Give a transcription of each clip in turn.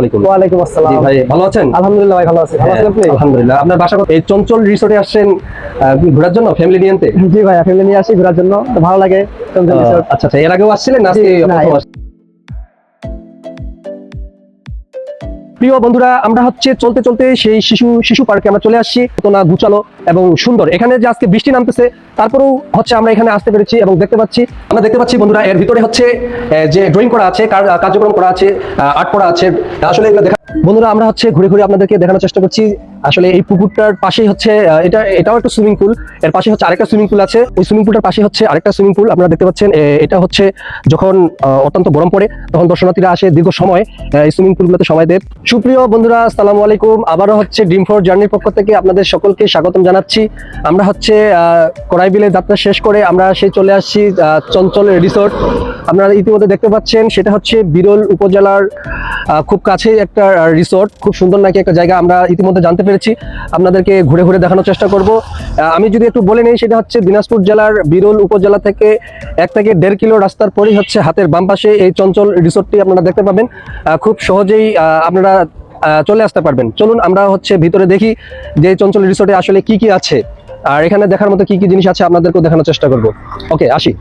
আলাইকুম। ওয়ালাইকুম আসসালাম। ভাই ভালো আছেন? আলহামদুলিল্লাহ ভাই ভালো আছি। ভালো আছেন আপনি? আলহামদুলিল্লাহ। আপনার বাসা এই চঞ্চল রিসোর্টে আসছেন ঘোরার জন্য ফ্যামিলি নিয়ে আনতে? জি ভাই ফ্যামিলি নিয়ে আসি ঘোরার জন্য ভালো লাগে চঞ্চল আহ, আচ্ছা আচ্ছা এর আগেও আসছিলেন আজকে প্রথম প্রিয় বন্ধুরা আমরা হচ্ছে চলতে চলতে সেই শিশু শিশু পার্কে আমরা চলে আসছি। তো না গুছালো এবং সুন্দর। এখানে যে আজকে বৃষ্টি নামতেছে তারপরেও হচ্ছে আমরা এখানে আসতে পেরেছি এবং দেখতে পাচ্ছি, আমরা দেখতে পাচ্ছি বন্ধুরা, এর ভিতরে হচ্ছে যে ড্রয়িং করা আছে কার্যক্রম করা আছে আর্ট করা আছে, আসলে এগুলো দেখা বন্ধুরা, আমরা হচ্ছে ঘুরে ঘুরে আপনাদেরকে দেখানোর চেষ্টা করছি। আসলে এই পুকুরটার পাশেই হচ্ছে এটা, এটাও একটা সুইমিং পুল এর পাশে হচ্ছে আরেকটা সুইমিং পুল আছে। ওই সুইমিং পুলটার পাশে হচ্ছে আরেকটা সুইমিং পুল আপনারা দেখতে পাচ্ছেন এটা হচ্ছে যখন অত্যন্ত গরম পড়ে, তখন দর্শনার্থীরা আসে দীর্ঘ সময় এই সুইমিং পুলগুলোতে সময় দেয়। সুপ্রিয় বন্ধুরা, আসসালামু আলাইকুম। আবারও হচ্ছে ড্রিম ফোর জার্নির পক্ষ থেকে আপনাদের সকলকে স্বাগতম জানাচ্ছি। আমরা হচ্ছে কড়াইবিলে যাত্রা শেষ করে আমরা সেই চলে আসছি চঞ্চল রিসোর্ট। আপনারা ইতিমধ্যে দেখতে পাচ্ছেন, সেটা হচ্ছে বিরল উপজেলার খুব কাছেই একটা রিসোর্ট। খুব সুন্দর নাকি একটা জায়গা আমরা ইতিমধ্যে জানতে পেরেছি। আপনাদেরকে ঘুরে ঘুরে দেখানোর চেষ্টা করব। আমি যদি একটু বলে নেই, সেটা হচ্ছে দিনাজপুর জেলার বিরল উপজেলা থেকে এক থেকে দেড় কিলো রাস্তার পরেই হচ্ছে হাতের বাম পাশে এই চঞ্চল রিসোর্টটি আপনারা দেখতে পাবেন। খুব সহজেই আপনারা চলে আসতে পারবেন। চলুন আমরা হচ্ছে ভিতরে দেখি যে চঞ্চল রিসোর্টে আসলে কি কি আছে। আর এখানে দেখার মতো কি কি জিনিস আছে আপনাদেরকেও দেখানোর চেষ্টা করব। ওকে, আসি।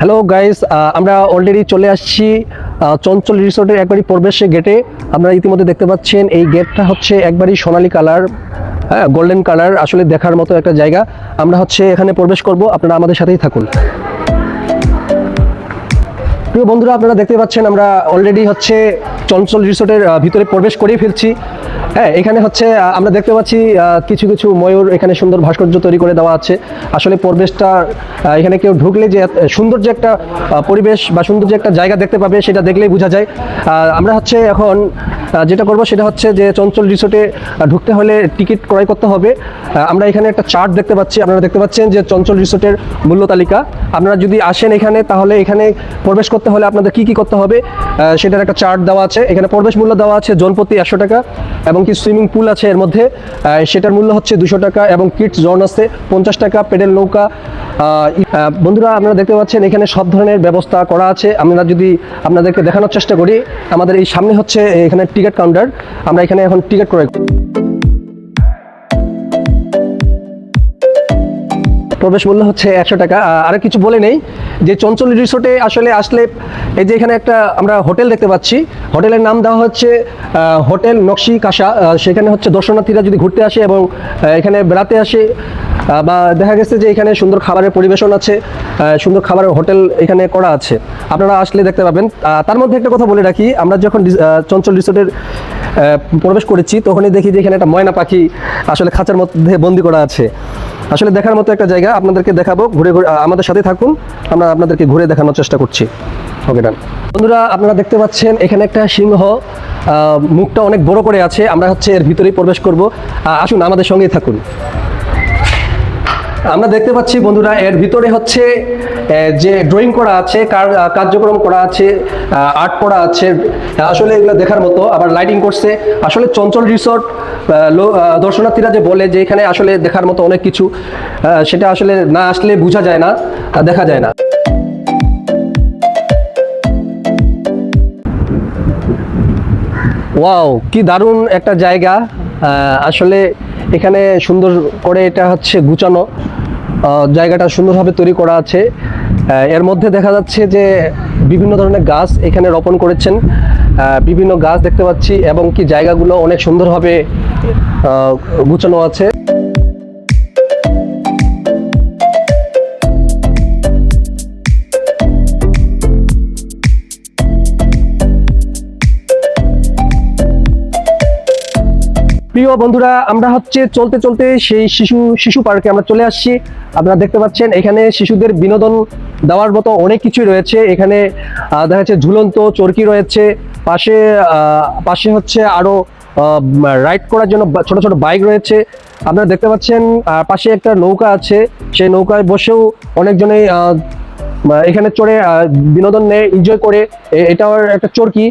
হ্যালো গাইস আমরা অলরেডি চলে আসছি চঞ্চল রিসোর্টের একবারই প্রবেশে গেটে আপনারা ইতিমধ্যে দেখতে পাচ্ছেন, এই গেটটা হচ্ছে একবারই সোনালী কালার হ্যাঁ গোল্ডেন কালার আসলে দেখার মতো একটা জায়গা। আমরা হচ্ছে এখানে প্রবেশ করব, আপনারা আমাদের সাথেই থাকুন। প্রিয় বন্ধুরা, আপনারা দেখতে পাচ্ছেন, আমরা অলরেডি হচ্ছে চঞ্চল রিসোর্টের ভিতরে প্রবেশ করেই ফেলছি। হ্যাঁ এখানে হচ্ছে আমরা দেখতে পাচ্ছি কিছু কিছু ময়ূর এখানে সুন্দর ভাস্কর্য তৈরি করে দেওয়া আছে। আসলে পরিবেশটা এখানে কেউ ঢুকলে যে সুন্দর যে একটা পরিবেশ বা সুন্দর যে একটা জায়গা দেখতে পাবে, সেটা দেখলেই বোঝা যায়। আমরা হচ্ছে এখন যেটা করব সেটা হচ্ছে যে, চঞ্চল রিসোর্টে ঢুকতে হলে টিকিট ক্রয় করতে হবে। আমরা এখানে একটা চার্ট দেখতে পাচ্ছি। আপনারা দেখতে পাচ্ছেন যে, চঞ্চল রিসোর্টের মূল্য তালিকা। আপনারা যদি আসেন এখানে, তাহলে এখানে প্রবেশ করতে হলে আপনাদের কি কি করতে হবে সেটার একটা চার্ট দেওয়া আছে। এখানে প্রবেশ মূল্য দেওয়া আছে জনপ্রতি একশো টাকা। এবং কি সুইমিং পুল আছে এর মধ্যে সেটার মূল্য হচ্ছে দুশো টাকা এবং কিডস জোন আছে পঞ্চাশ টাকা, পেডেল নৌকা। বন্ধুরা, আপনারা দেখতে পাচ্ছেন এখানে সব ধরনের ব্যবস্থা করা আছে। আমরা যদি আপনাদেরকে দেখানোর চেষ্টা করি, আমাদের এই সামনে হচ্ছে এখানে টিকিট কাউন্টার। আমরা এখানে এখন টিকিট ক্রয় প্রবেশ মূল্য হচ্ছে একশো টাকা। আর কিছু বলে নেই যে চঞ্চল রিসোর্টে আসলে আসলে এই যে এখানে একটা আমরা হোটেল দেখতে পাচ্ছি হোটেলের নাম দেওয়া হচ্ছে হোটেল নকশি কাশা আহ, সেখানে হচ্ছে দর্শনার্থীরা যদি ঘুরতে আসে এবং এখানে বেড়াতে আসে বা দেখা গেছে যে এখানে সুন্দর খাবারের পরিবেশন আছে সুন্দর খাবারের হোটেল এখানে করা আছে। আপনারা আসলে দেখতে পাবেন। তার মধ্যে একটা কথা বলে রাখি আমরা যখন চঞ্চল রিসোর্টের প্রবেশ করেছি তখনই দেখি যে এখানে একটা ময়না পাখি আসলে খাঁচার মধ্যে বন্দি করা আছে। আসলে দেখার মতো একটা জায়গা আপনাদেরকে দেখাবো, ঘুরে ঘুরে আমাদের সাথে থাকুন। আমরা আপনাদেরকে ঘুরে দেখানোর চেষ্টা করছি। ওকে, ডান। বন্ধুরা, আপনারা দেখতে পাচ্ছেন, এখানে একটা সিংহ মুখটা অনেক বড় করে আছে। আমরা হচ্ছে এর ভিতরেই প্রবেশ করব। আসুন, আমাদের সঙ্গেই থাকুন। আমরা দেখতে পাচ্ছি বন্ধুরা এর ভিতরে হচ্ছে যে ড্রয়িং করা আছে কার্যক্রম করা আছে আর্ট করা আছে আসলে এগুলো দেখার মতো আবার লাইটিং করছে। আসলে চঞ্চল রিসোর্ট দর্শনার্থীরা যে বলে যে এখানে আসলে দেখার মতো অনেক কিছু সেটা আসলে না আসলে বোঝা যায় না দেখা যায় না। ওয়াও কি দারুণ একটা জায়গা আসলে এখানে সুন্দর করে এটা হচ্ছে আহ, জায়গাটা সুন্দরভাবে তৈরি করা আছে। এর মধ্যে দেখা যাচ্ছে যে বিভিন্ন ধরনের গাছ এখানে রোপণ করেছেন। বিভিন্ন গাছ দেখতে পাচ্ছি এবং কি জায়গাগুলো অনেক সুন্দরভাবে গুছানো আছে। প্রিয় বন্ধুরা, আমরা হচ্ছে চলতে চলতে সেই শিশু শিশু পার্কে আমরা চলে আসছি। আপনারা দেখতে পাচ্ছেন, এখানে শিশুদের বিনোদন দেওয়ার মতো অনেক কিছুই রয়েছে। এখানে দেখা যাচ্ছে ঝুলন্ত চরকি রয়েছে। পাশে পাশে হচ্ছে আরও রাইড করার জন্য ছোট ছোট বাইক রয়েছে। আপনারা দেখতে পাচ্ছেন পাশে একটা নৌকা আছে। সেই নৌকায় বসেও অনেকজনেই এখানে চড়ে বিনোদন নেয় এনজয় করে। এটাও একটা চরকি।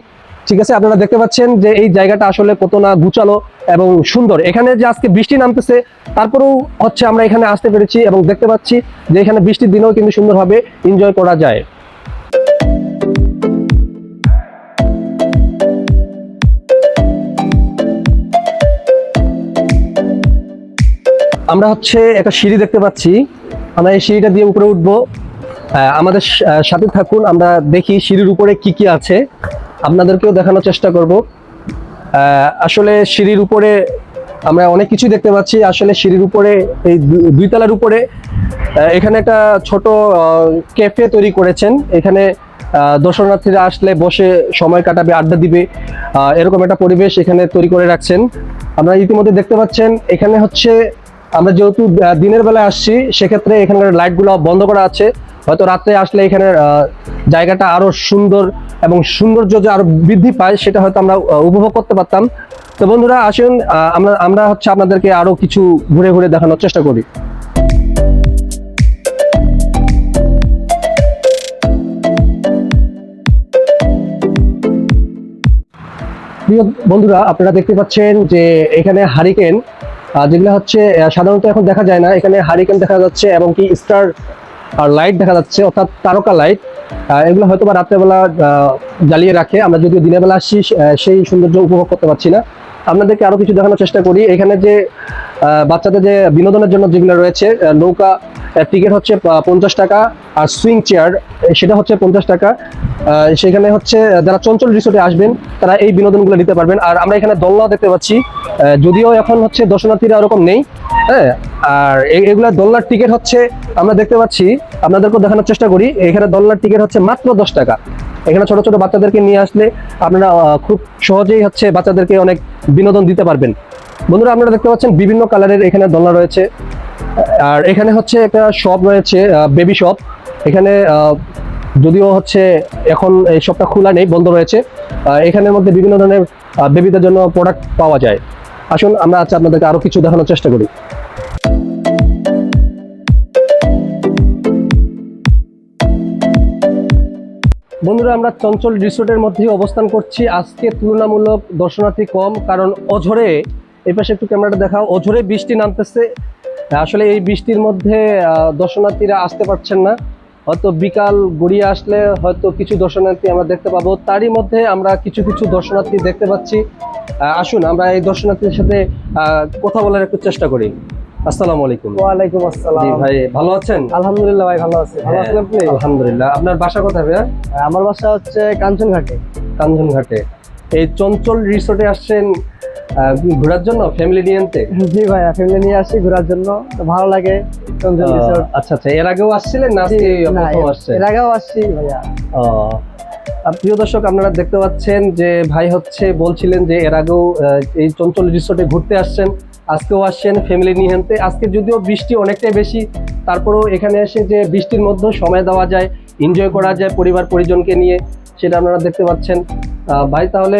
ঠিক আছে, আপনারা দেখতে পাচ্ছেন যে এই জায়গাটা আসলে কত না গুচালো এবং সুন্দর। এখানে যে আজকে বৃষ্টি নামতেছে, তারপরেও হচ্ছে আমরা এখানে আসতে পেরেছি এবং দেখতে পাচ্ছি যে এখানে বৃষ্টির দিনেও কিন্তু সুন্দরভাবে এনজয় করা যায়। আমরা হচ্ছে একটা সিঁড়ি দেখতে পাচ্ছি। আমরা এই সিঁড়িটা দিয়ে উপরে উঠবো। আমাদের সাথে থাকুন, আমরা দেখি সিঁড়ির উপরে কি কি আছে। আপনাদেরকেও দেখানোর চেষ্টা করব। আসলে সিঁড়ির উপরে আমরা অনেক কিছু দেখতে পাচ্ছি। আসলে সিঁড়ির উপরে, এই দুই তলার উপরে এখানে একটা ছোট ক্যাফে তৈরি করেছেন। এখানে দর্শনার্থীরা আসলে বসে সময় কাটাবে, আড্ডা দিবে। এরকম একটা পরিবেশ এখানে তৈরি করে রাখছেন। আপনারা ইতিমধ্যে দেখতে পাচ্ছেন, এখানে হচ্ছে আমরা যেহেতু দিনের বেলায় আসছি, সেক্ষেত্রে এখানকার লাইটগুলো বন্ধ করা আছে। হয়তো রাত্রে আসলে এখানে জায়গাটা আরও সুন্দর এবং সৌন্দর্য যে আরও বৃদ্ধি পায় সেটা হয়তো আমরা উপভোগ করতে পারতাম। তো বন্ধুরা, আসুন আমরা আমরা হচ্ছে আপনাদেরকে আরও কিছু ঘুরে ঘুরে দেখানোর চেষ্টা করি। বন্ধুরা, আপনারা দেখতে পাচ্ছেন যে এখানে হারিকেন যেগুলো হচ্ছে সাধারণত এখন দেখা যায় না। এখানে হারিকেন দেখা যাচ্ছে এবং কি স্টার আর লাইট দেখা যাচ্ছে, অর্থাৎ তারকা লাইট এগুলো হয়তো বা রাত্রেবেলা জ্বালিয়ে রাখে। আমরা যদি দিনের বেলা আসি সেই সৌন্দর্য উপভোগ করতে পারছি না। আপনাদেরকে আরও কিছু দেখানোর চেষ্টা করি। এখানে যে বাচ্চাদের যে বিনোদনের জন্য যেগুলো রয়েছে নৌকা টিকিট হচ্ছে পঞ্চাশ টাকা আর সুইং চেয়ার সেটা হচ্ছে পঞ্চাশ টাকা। সেখানে হচ্ছে যারা চঞ্চল রিসোর্টে আসবেন, তারা এই বিনোদনগুলো নিতে পারবেন। আর আমরা এখানে দোলনাও দেখতে পাচ্ছি। যদিও এখন হচ্ছে দর্শনার্থীরা ওরকম নেই হ্যাঁ? আর এগুলা দোলনার টিকিট হচ্ছে, আমরা দেখতে পাচ্ছি আপনাদেরকে দেখানোর চেষ্টা করি। এখানে দোলনার টিকিট হচ্ছে মাত্র দশ টাকা। এখানে ছোট ছোট বাচ্চাদেরকে নিয়ে আসলে আপনারা খুব সহজেই হচ্ছে বাচ্চাদেরকে অনেক বিনোদন দিতে পারবেন। বন্ধুরা, আপনারা দেখতে পাচ্ছেন বিভিন্ন কালারের এখানে দোলনা রয়েছে। আর এখানে হচ্ছে একটা শপ রয়েছে বেবি শপ এখানে যদিও হচ্ছে এখন এই শপটা খোলা নেই, বন্ধ রয়েছে এখানের মধ্যে বিভিন্ন ধরনের বেবিদের জন্য প্রোডাক্ট পাওয়া যায়। আসুন, আমরা আচ্ছা আপনাদেরকে আরও কিছু দেখানোর চেষ্টা করি। বন্ধুরা, আমরা চঞ্চল রিসোর্টের মধ্যে অবস্থান করছি। আজকে তুলনামূলক দর্শনার্থী কম, কারণ অঝরে, এই পাশে একটু ক্যামেরাটা দেখাও, অঝরে বৃষ্টি নামতেছে। আসলে এই বৃষ্টির মধ্যে দর্শনার্থীরা আসতে পারছেন না। হয়তো বিকাল গড়িয়ে আসলে হয়তো কিছু দর্শনার্থী আমরা দেখতে পাবো। তারই মধ্যে আমরা কিছু কিছু দর্শনার্থী দেখতে পাচ্ছি। আসুন আমরা এই দর্শনার্থীদের সাথে কথা বলার একটু চেষ্টা করি। আসসালামু আলাইকুম। ওয়ালাইকুম আসসালাম। ভাই ভালো আছেন? আলহামদুলিল্লাহ ভাই ভালো আছি। ভালো আছেন আপনি? আলহামদুলিল্লাহ। আপনার বাসা কোথায় ভাইয়া? আমার বাসা হচ্ছে কাঞ্চনঘাটে। কাঞ্চনঘাটে। এই চঞ্চল রিসোর্টে আসছেন ঘোরার জন্য? ফ্যামিলি নিয়ে আনতে? জি ভাই ফ্যামিলি নিয়ে আসি ঘোরার জন্য। তো ভালো লাগে আচ্ছা আচ্ছা এর আগেও আসছিলেন না? এর আগেও আসছি ভাইয়া। ও, প্রিয় দর্শক আপনারা দেখতে পাচ্ছেন যে ভাই হচ্ছে বলছিলেন যে এর আগেও এই চঞ্চল রিসোর্টে ঘুরতে আসছেন আজকেও আসছেন ফ্যামিলি নিয়ে আনতে। আজকে যদিও বৃষ্টি অনেকটাই বেশি তারপরেও এখানে এসে যে বৃষ্টির মধ্যেও সময় দেওয়া যায় এনজয় করা যায় পরিবার পরিজনকে নিয়ে সেটা আপনারা দেখতে পাচ্ছেন। ভাই তাহলে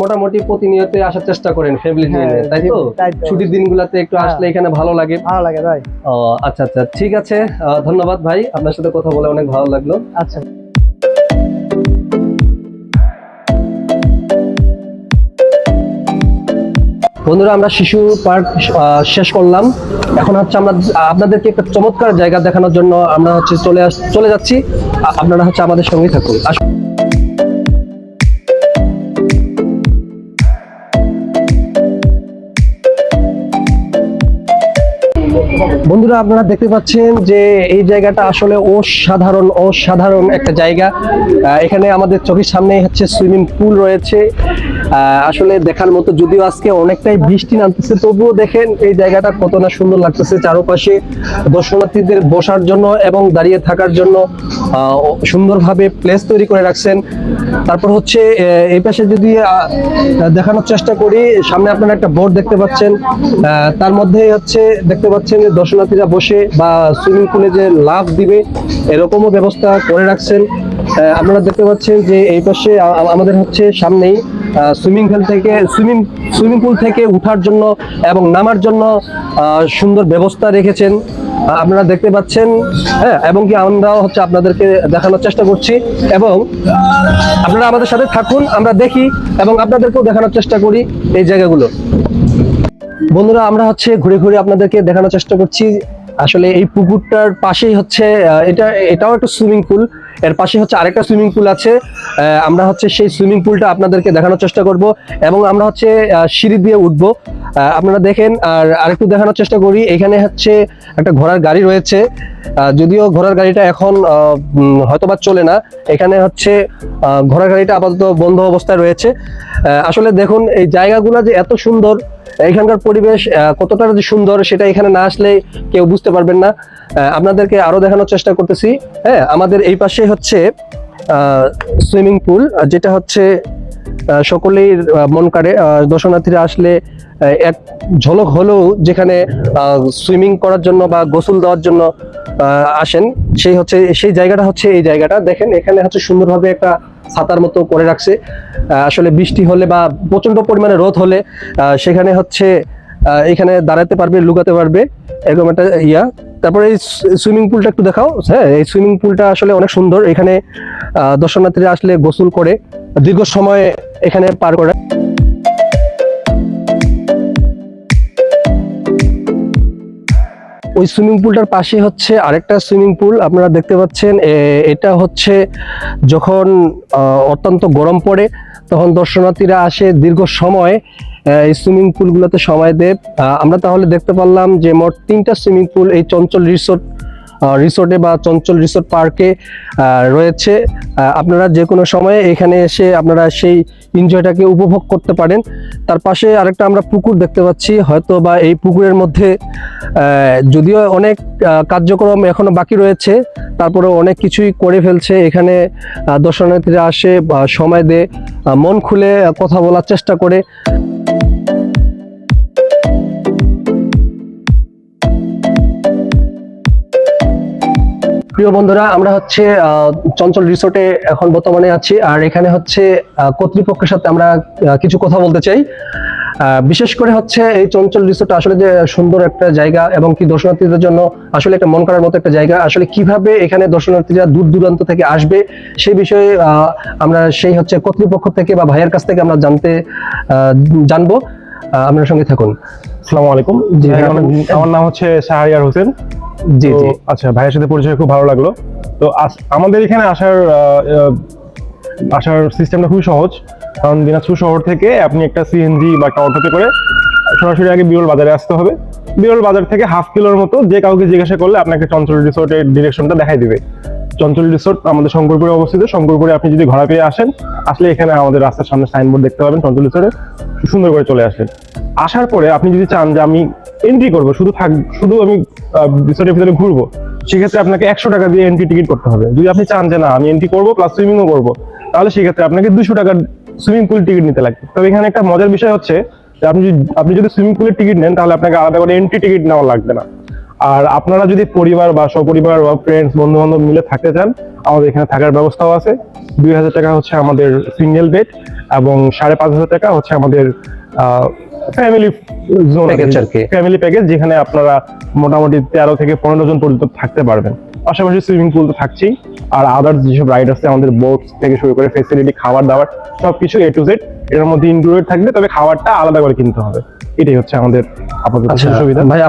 মোটামুটি প্রতিনিয়ত আসার চেষ্টা করেন ফ্যামিলি নিয়ে হ্যাঁ, তাই তো? ছুটির দিনগুলোতে একটু হ্যাঁ। আসলে এখানে ভালো লাগে। ভালো লাগে ভাই ও আচ্ছা আচ্ছা ঠিক আছে। ধন্যবাদ ভাই আপনার সাথে কথা বলে অনেক ভালো লাগল। আচ্ছা। বন্ধুরা আমরা শিশু পার্ক শেষ করলাম। এখন হচ্ছে আমরা আপনাদেরকে একটা চমৎকার জায়গা দেখানোর জন্য আমরা হচ্ছে চলে চলে যাচ্ছি। আপনারা হচ্ছে আমাদের সঙ্গেই থাকুন। বন্ধুরা, আপনারা দেখতে পাচ্ছেন যে এই জায়গাটা আসলে অসাধারণ অসাধারণ একটা জায়গা। এখানে আমাদের চোখের সামনে হচ্ছে সুইমিং পুল রয়েছে। আসলে দেখার মতো যদিও আজকে অনেকটাই বৃষ্টি নামতেছে, তবুও দেখেন এই জায়গাটা কত না সুন্দর লাগতেছে চারপাশে দর্শনার্থীদের বসার জন্য এবং দাঁড়িয়ে থাকার জন্য সুন্দরভাবে প্লেস তৈরি করে রাখছেন। তারপর হচ্ছে এই পাশে যদি দেখানোর চেষ্টা করি, সামনে আপনারা একটা বোর্ড দেখতে পাচ্ছেন। তার মধ্যে হচ্ছে দেখতে পাচ্ছেন যে দর্শনার্থীরা বসে বা সুইমিং পুলে যে লাভ দিবে, এরকমও ব্যবস্থা করে রাখছেন। আপনারা দেখতে পাচ্ছেন যে এই পাশে আমাদের হচ্ছে সামনেই সুইমিং পুল থেকে, সুইমিং সুইমিং পুল থেকে উঠার জন্য এবং নামার জন্য সুন্দর ব্যবস্থা রেখেছেন। আপনারা দেখতে পাচ্ছেন হ্যাঁ এবং কি আমরাও হচ্ছে আপনাদেরকে দেখানোর চেষ্টা করছি। এবং আপনারা আমাদের সাথে থাকুন, আমরা দেখি এবং আপনাদেরকেও দেখানোর চেষ্টা করি এই জায়গাগুলো। বন্ধুরা, আমরা হচ্ছে ঘুরে ঘুরে আপনাদেরকে দেখানোর চেষ্টা করছি। আসলে এই পুকুরটার পাশেই হচ্ছে এটা, এটাও একটা সুইমিং পুল। এর পাশে হচ্ছে আরেকটা সুইমিং পুল আছে। আমরা হচ্ছে সেই সুইমিং পুলটা আপনাদেরকে দেখানোর চেষ্টা করব এবং আমরা হচ্ছে সিঁড়ি দিয়ে উঠবো। আপনারা দেখেন, আর আরেকটু দেখানোর চেষ্টা করি। এখানে হচ্ছে একটা ঘোড়ার গাড়ি রয়েছে। যদিও ঘোড়ার গাড়িটা এখন হয়তোবা চলে না। এখানে হচ্ছে ঘোড়ার গাড়িটা আপাতত বন্ধ অবস্থায় রয়েছে। আসলে দেখুন, এই জায়গাগুলো যে এত সুন্দর এখানকার পরিবেশ কতটা যে সুন্দর সেটা এখানে না আসলে কেউ বুঝতে পারবেন না। আপনাদেরকে আরও দেখানোর চেষ্টা করতেছি। হ্যাঁ আমাদের এই পাশে হচ্ছে সুইমিং পুল যেটা হচ্ছে সকলেই মন কাড়ে। দর্শনার্থীরা আসলে এক ঝলক হলেও যেখানে সুইমিং করার জন্য বা গোসল দেওয়ার জন্য আসেন, সেই হচ্ছে, সেই জায়গাটা হচ্ছে এই জায়গাটা। দেখেন, এখানে হচ্ছে সুন্দরভাবে একটা ছাতার মতো করে রাখছে। আসলে বৃষ্টি হলে বা প্রচণ্ড পরিমাণে রোদ হলে সেখানে হচ্ছে এখানে দাঁড়াতে পারবে, লুকাতে পারবে, এরকম একটা ইয়া। তারপরে এই সুইমিং পুলটা একটু দেখাও। হ্যাঁ এই সুইমিং পুলটা আসলে অনেক সুন্দর। এখানে দর্শনার্থীরা আসলে গোসল করে, দীর্ঘ সময় এখানে পার করে। ওই সুইমিং পুলটার পাশে হচ্ছে আরেকটা সুইমিং পুল। আপনারা দেখতে পাচ্ছেন এটা হচ্ছে যখন অত্যন্ত গরম পড়ে, তখন দর্শনার্থীরা আসে দীর্ঘ সময় সুইমিং পুলগুলোতে সময় আহ, আমরা তাহলে দেখতে পারলাম যে মোট তিনটা সুইমিং পুল এই চঞ্চল রিসোর্ট রিসোর্টে বা চঞ্চল রিসোর্ট পার্কে রয়েছে। আপনারা যে কোনো সময়ে এখানে এসে আপনারা সেই এনজয়টাকে উপভোগ করতে পারেন। তার পাশে আরেকটা আমরা পুকুর দেখতে পাচ্ছি। হয়তো বা এই পুকুরের মধ্যে যদিও অনেক কার্যক্রম এখনও বাকি রয়েছে তারপরে অনেক কিছুই করে ফেলছে। এখানে দর্শনার্থীরা আসে সময় দেয় মন খুলে কথা বলার চেষ্টা করে। প্রিয় বন্ধুরা আমরা হচ্ছে চঞ্চল রিসোর্টে এখন বর্তমানে আছি আর এখানে হচ্ছে কর্তৃপক্ষের সাথে আমরা কিছু কথা বলতে চাই। বিশেষ করে হচ্ছে এই চঞ্চল রিসোর্ট আসলে যে সুন্দর একটা জায়গা এবং কি দর্শনার্থীদের জন্য আসলে একটা মন করার মতো একটা জায়গা আসলে কীভাবে এখানে দর্শনার্থীরা দূর দূরান্ত থেকে আসবে সেই বিষয়ে আহ, আমরা সেই হচ্ছে কর্তৃপক্ষ থেকে বা ভাইয়ের কাছ থেকে আমরা জানতে আহ, জানব। আহ, আপনার সঙ্গে থাকুন। আসসালামু আলাইকুম। আমার নাম হচ্ছে শাহরিয়ার হোসেন। জি জি। আচ্ছা ভাইয়ের সাথে পরিচয় খুব ভালো লাগল। তো আমাদের এখানে আসার আসার সিস্টেমটা খুবই সহজ। কারণ দিনাজপুর শহর থেকে আপনি একটা সিএনজি বা একটা অটোতে করে সরাসরি আগে বিরল বাজারে আসতে হবে। বিরল বাজার থেকে হাফ কিলোর মতো যে কাউকে জিজ্ঞাসা করলে আপনাকে চঞ্চল রিসোর্টের ডিরেকশনটা দেখাই দিবে। চঞ্চল রিসোর্ট আমাদের শঙ্করপুরে অবস্থিত। শঙ্করপুরে আপনি যদি ঘোরা পেয়ে আসেন আসলে এখানে আমাদের রাস্তার সামনে সাইনবোর্ড দেখতে পাবেন চঞ্চল রিসোর্টে। সুন্দর করে চলে আসেন আসার পরে আপনি যদি চান যে আমি এন্ট্রি করব, শুধু থাক, শুধু আমি রিসোর্টের ভিতরে ঘুরবো, সেক্ষেত্রে আপনাকে একশো টাকা দিয়ে এন্ট্রি টিকিট করতে হবে। যদি আপনি চান যে না, আমি এন্ট্রি করব প্লাস সুইমিংও করব, তাহলে সেক্ষেত্রে আপনাকে দুশো টাকার সুইমিং পুল টিকিট নিতে লাগবে। তবে এখানে একটা মজার বিষয় হচ্ছে যে আপনি আপনি যদি সুইমিং পুলের টিকিট নেন, তাহলে আপনাকে আলাদা করে এন্ট্রি টিকিট নেওয়া লাগবে না। আর আপনারা যদি পরিবার বা সপরিবার বা ফ্রেন্ডস বন্ধু বান্ধব মিলে থাকতে চান, আমাদের এখানে থাকার ব্যবস্থাও আছে। দুই হাজার টাকা হচ্ছে আমাদের সিঙ্গেল বেড এবং সাড়ে পাঁচ হাজার টাকা হচ্ছে আমাদের ফ্যামিলি জোন। ফ্যামিলি প্যাকেজ যেখানে আপনারা মোটামুটি তেরো থেকে পনেরো জন পর্যন্ত থাকতে পারবেন। পাশাপাশি সুইমিং পুল তো থাকছেই। আর আদার্স যেসব রাইড আছে আমাদের বোট থেকে শুরু করে ফেসিলিটি খাবার দাবার সবকিছু এ টু জেড এটার মধ্যে ইনক্লুডেড থাকবে তবে খাবারটা আলাদা করে কিনতে হবে। এটাই হচ্ছে আমাদের আপাতত আচ্ছা সুবিধা। ভাই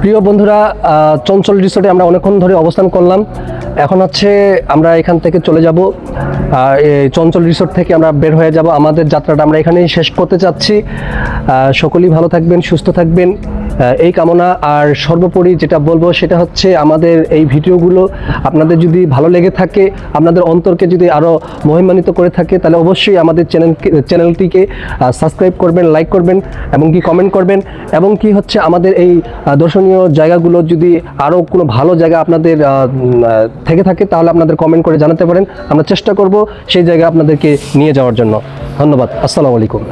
প্রিয় বন্ধুরা চঞ্চল রিসোর্টে আমরা অনেকক্ষণ ধরে অবস্থান করলাম। এখন হচ্ছে আমরা এখান থেকে চলে যাব। চঞ্চল রিসোর্ট থেকে আমরা বের হয়ে যাব। আমাদের যাত্রাটা আমরা এখানেই শেষ করতে চাচ্ছি। সকলেই ভালো থাকবেন, সুস্থ থাকবেন। এই কামনা আর সর্বোপরি যেটা বলব সেটা হচ্ছে আমাদের এই ভিডিওগুলো আপনাদের যদি ভালো লেগে থাকে, আপনাদের অন্তরকে যদি আরও মহিমান্বিত করে থাকে, তাহলে অবশ্যই আমাদের চ্যানেল চ্যানেলটিকে সাবস্ক্রাইব করবেন, লাইক করবেন, এবং কি কমেন্ট করবেন, এবং কি হচ্ছে আমাদের এই দর্শনীয় জায়গাগুলো যদি আরও কোনো ভালো জায়গা আপনাদের থেকে থাকে, তাহলে আপনাদের কমেন্ট করে জানাতে পারেন। আমরা চেষ্টা করব সেই জায়গা আপনাদেরকে নিয়ে যাওয়ার জন্য। ধন্যবাদ। আসসালামু আলাইকুম।